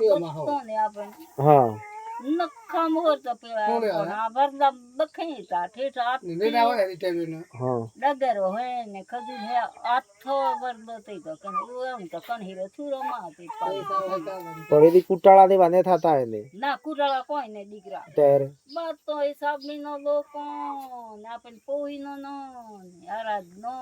બધો ને આપણે. હા. નખા મોર તો પેલા પણ આ વરદા બખઈ તા ઠેઠ હા. ડગરો હે ને ખજુ હે આથો વરદો થઈ તો કન એમ તો કન હીરો થુરો માં કુટાળા ને થતા એને. ના કુટાળા કોઈ ને દીકરા. બસ તો હિસાબ નો લોકો ને આપણ પોઈ નો નો ને આરાધ નો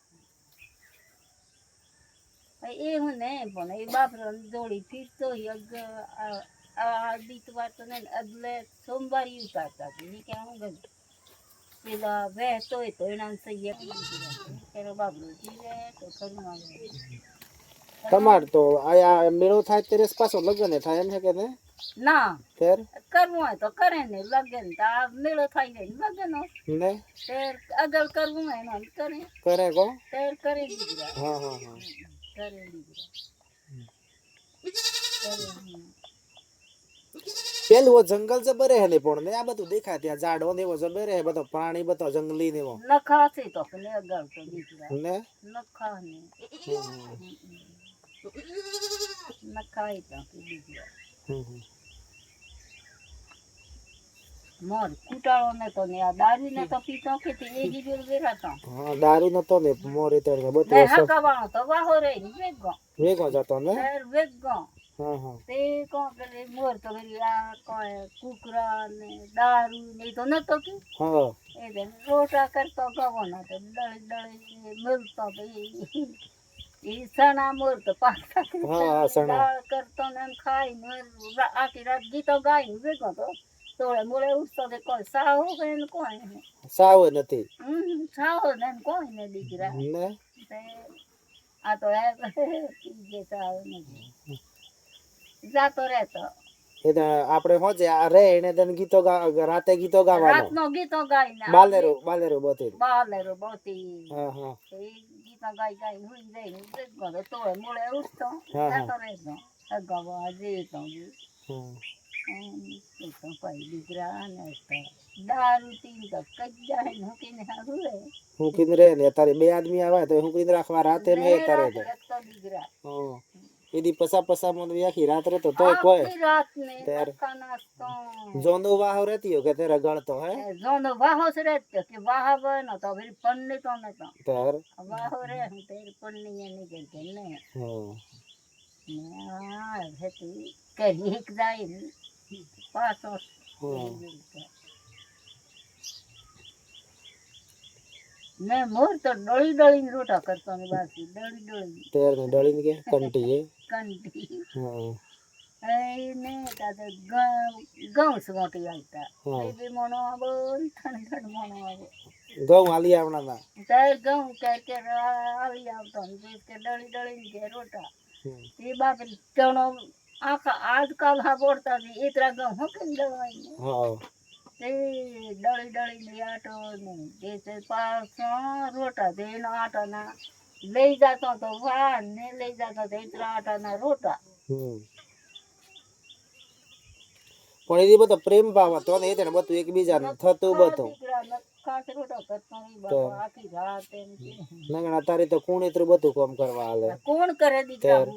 એ હું ને પણ એ બાપરો દોડી ફીરતો યગ આ દીતવાર તો નહીં એટલે સોમવારી ઉતારતા હતી. કે હું ગયું પેલા વહેતો હોય તો એના સૈયદ પેલો બાપરો જીવે તો ખરું તમાર તો આયા મેળો થાય ત્યારે પાછો લગ્ન થાય એમ છે કે ને ના. ફેર? કરવું હોય તો કરે ને લગન તો આ મેળો થાય ને લગન. ને? ફેર અગર કરવું હોય ને કરે. કરે કો ફેર કરે હા હા હા. પેલું જંગલ જબરે હે ને પણ ને આ બધું દેખાય ત્યાં ઝાડો ને એવો જબરે હે બધો પ્રાણી બધો જંગલી ને એવો. નખા છે તો કે અગર તો દીકરા ને? નખા ને નખા તો દીકરા. મોર કુટાળો ને તો ને આ દારૂ ને પીતો કે તે એ જ બેલ બેરાતો હા દારૂ નતો ને મોરી તળે બધું સબ હકાવાનો તો વાહો રે વેગો. વેગો જતો ને? વેગો. હા હા. તે કોણ કરે? મોર તો આ કુકરા ને દારૂ ને તો નતો કે. હા. એ તો રોટા કરતો ગવાનો તો દળી દળી મળતો તો એ સણા મોર તો પાકતા હા, હા, સણા. કરતો ને ખાઈ ને આખી રાત ગીતો ગાઈ ભેગો તો. તોડે મોડે ઉઠતો કે કોઈ સાવ કે ને કોઈ ને સાવ નથી. હમ સાહુ ને કોઈ ને દીકરા. ને? આ તો એ જે સાવ નથી. જાતો રહેતો. આપણે હોજે આ રે એને તને ગીતો ગા રાતે ગીતો ગાવાનો. રાતનો ગીતો ગાઈ ને બાલેરો બાલેરો બોતી બાલેરો બોતી. હા હા. એ ગીતો ગાઈ ગાઈ હું જાય ને તો મોળે ઉઠતો હા, હા. રહેતો. અગાવા જીવતો હમ. તો ભાઈ દીકરા ને તો દારૂ પીને તો કઈ જાય ને મૂકીને હારું રે હું કીધું રે ને તારે બે આદમી આવે તો હું કીધું રાખવા રાતે મેં તારે તો એક તો દીકરા હા એદી પસા પસા મને આખી રાત રહેતો તોય કોઈ આખી રાત ને તેર. ધક્કા નાખતો જોંદો વાહો રહેતી હોય કે તેરે ગણતો હે એ જોનો વાહો છે રે તો કે વાહ બનો તો ફરી પન્ની તો ને તો તાર વાહો રે હું તેરી પન્ની એની કે કે ને હા ને આ હતી કરી એક જાય ને પાછો ને મોર તો ડળી ડળીને રોટા કરતો ને બાકી ડળી ડળી તેર ને ડળીને કે કંટી એ કંટી હા એને તાતે ઘઉં મોટી આવતા હા. એ બી મોણો આવો ને ઠંડ ઠંડ મોણો આવો ઘઉં હાલી આવણા ના ત્યારે ઘઉં કે કે આવી આવતો ને તે કે ડળી ડળીને કે રોટા હમ. એ બાપરી ચણો આખા આજકાલ હા બોડતા ને એતરા ઘઉં હું કેમ દળવાય હા તે ડળી ડળીને આટો ને તે તે પાછો રોટા તે એનો આટાના લઈ જતો તો વાહ ને લઈ જતો તો એતરા આટાના રોટા હમ પણ એની બધો પ્રેમ ભાવ હતો ને એ તેને બધું એકબીજાને થતું બધું દીકરા નખાસ રોટો કરતો નહીં બાપા આખી રાત એમ કે. નગણા તારી તો કુણીતરું બધું કામ કરવા હાલે કોણ કરે દીકરા આ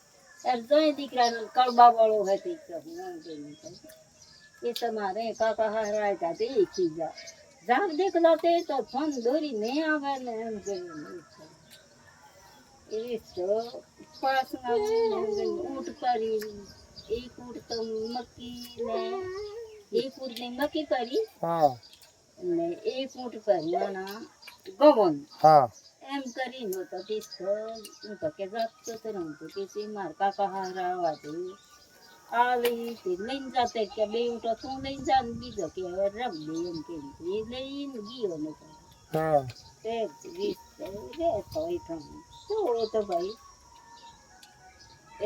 જોઈ દીકરાને કડબા વાળો હતી તો હું કહું. એ તમારે કાકા હારાય તા તે ખીજા જાગ દેખલો તે તો ફોન દોરી ને આવે ને એમ કહ્યું એ તો પાછના ઊંટ કરી એક ઊંટ તો મક્કી ને એક મક્કી કરી હા. ને એક ફૂટ ભરવાના ગવન હા. એમ કરીને તો તે હું તો કે જાતો તો રહું તો કે તે માર કાકા હારા આવા તો આ લઈ તે લઈને જાતે કે બે ઉઠો તું લઈને જા ને બીજો કે હવે રમ દે એમ કે એ લઈને ગયો ને તો હા તે વીસ રે તો એ તો શું એ તો ભાઈ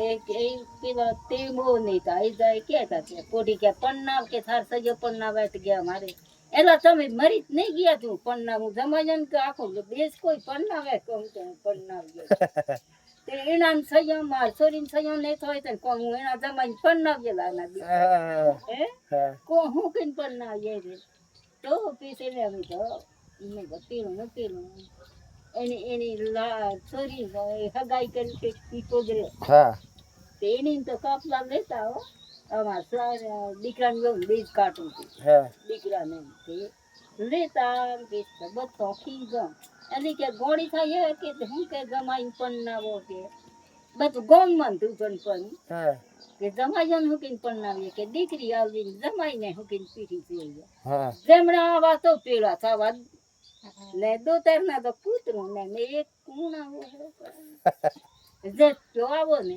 એક એ પેલા તે બહુ નહીં તા એ જાય કહેતા કે કોટી કે પન્નાવ કે થાર સજો પન્નાવ આટ ગયા મારે એલા તમે મરી જ નહીં ગયા તું પન્નાવ હું જમાજન કે આખો દેશ કોઈ કહું કે હું પન્નાવ ગયો તે એના સયો માર છોરીને સયો નહીં થાય તો કોણ હું એના જમાઈ પન્નાવ ગયેલા ના હે કો હું. કઈ જાય રે? તો પીસે ને અમે તો મેં તો પીલું ને પીલું એની એની છોરી હગાઈ કરી કે પીકો જ રે હા. તે એની તો કાપલા લેતા હો. આમાં સર દીકરાને ગયું બીજ કાઢું હતું. હા. દીકરાને લેતા કે ગયો ગોળી થાય કે હું કે જમાઈ પણ ના હો કે. બધું ગોમમાં તું પણ. પણ કે જમાઈ પણ ના કે દીકરી આવીને જમાઈને હુકીને પીઠી થઈ હા. જેમણા આવા તો પેલા થવા ને દોતર ના તો કૂતરું ને એક એક કુણા જે તો આવો ને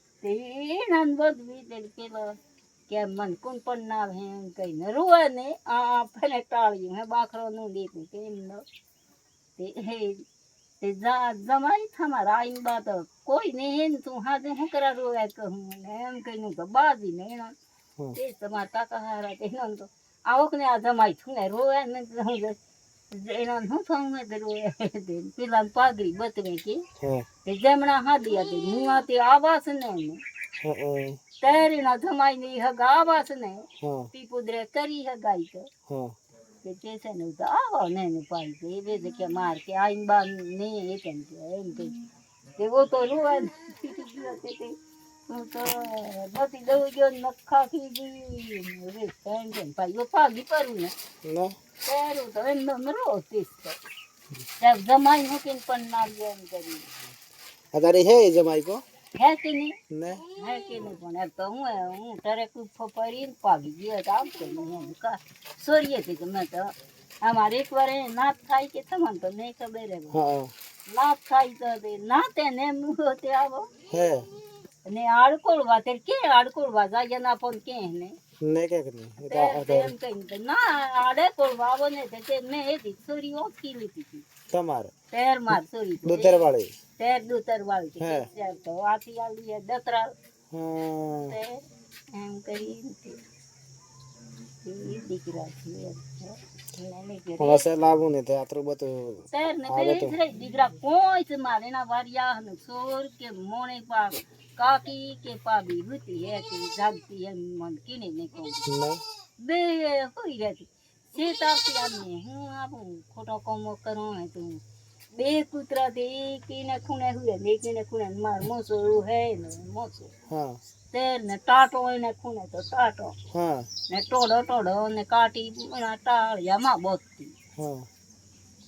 તે એના ને બધવી તે પેલો કે મન કોણ પણ ના હે કઈ ન રોવે ને આ ફેલે ટાળ્યું હે બાખરો નું દીત કે એમ ન તે હે તે જા જમાઈ તમારા આઈ બાત કોઈ ને હે ને તું હાજે હું કરા રોવે કહું ને એમ કઈ તો બાજી ને એના. તે તમારા કાકા હારા તે તો આવક ને આ જમાઈ છું ને રોવે ને તો હું એનો હું થાઉં ને તો રોવે તે પેલા પાઘડી બતવે કે હા તે જમણા હાદી હતી મુઆ તે આવાસ ને એને. હા તેરીના જમાઈ ની હગ આવાસ ને હા પીપુદરે કરી હગાઈ તો હા કે તે છે ને તો આવો ને ને પાડી કે એ બે કે માર કે આઈન બા ને એ કેમ કે એમ કે તે વો તો રોવા પીટી ગયો તે તે હું તો બધી દઉં ગયો નખા ખીજી રે ને તેરું તો એમ નો. તીસ તો જમાઈ મૂકીને પણ ના ગયો એમ કરી. અત્યારે હે જમાઈ કો? હે કે નહીં? હે કે નહીં પણ તો હું હું તારે કુફો પાગી ગયો તો એમ કા. સોરીએ કે મેં તો. અમારે એક વાર એ નાત થાય કે તમને તો નહીં ખબર નાત થાય તો નાતે ને એમ તે આવો. હે. ને આડકોળવા તે કે આડકોળવા જાય ના પણ કે ને. ને કે એ તો ના આડે કોળવા આવો ને તે તે મેં એથી સોરી ઓછી લીધી હતી. તમારે? તેર માર સોરી દુતર વાળી તેર દુતર વાળી છે તો આથી આલી દતરા. હા તે એમ કરી એ દીકરા છે. એને ઘરે પણ હશે લાવું ને તે આટલું બધું તેર ને આવે તે તો. જ રહી દીકરા કોઈ જ મારે એના વારિયા ને સોર કે મોણે પા કાકી કે પાબી હતી હે કે જાગતી એમ મન કીને ને કહું ને બે હોઈ રહેતી શેતાવતી આમને હું આપું ખોટો કોમો કરો હે તું બે કૂતરા તે એકીને ખૂણે હુએ ને એકીને ખૂણે માર મોસો હે ને મોસો હા તેર ને ટાટો એને ખૂણે તો ટાટો. હા. ને ટોડો ટોડો ને કાટી ટાળિયામાં બોતતી હા.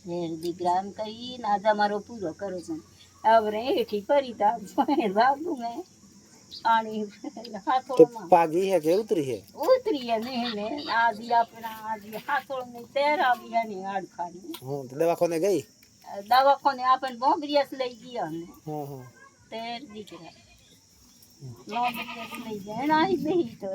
એ દીકરા એમ કરી ને આજે મારો પૂરો કરો છું. હવે હેઠી કરી તા બાબુ મેં હાથોળમાં. પાગી હે કે ઉતરી હે? ઉતરી હે ને આજી આપણા આજી હાથોળ ને તેર આવી એની હાડખાની. હા તો દવાખાને ગઈ? દવાખાને આપણ બોંગરિયાસ લઈ ગયા ને. હા હા. તેર દીકરા. લઈ બેહી તો.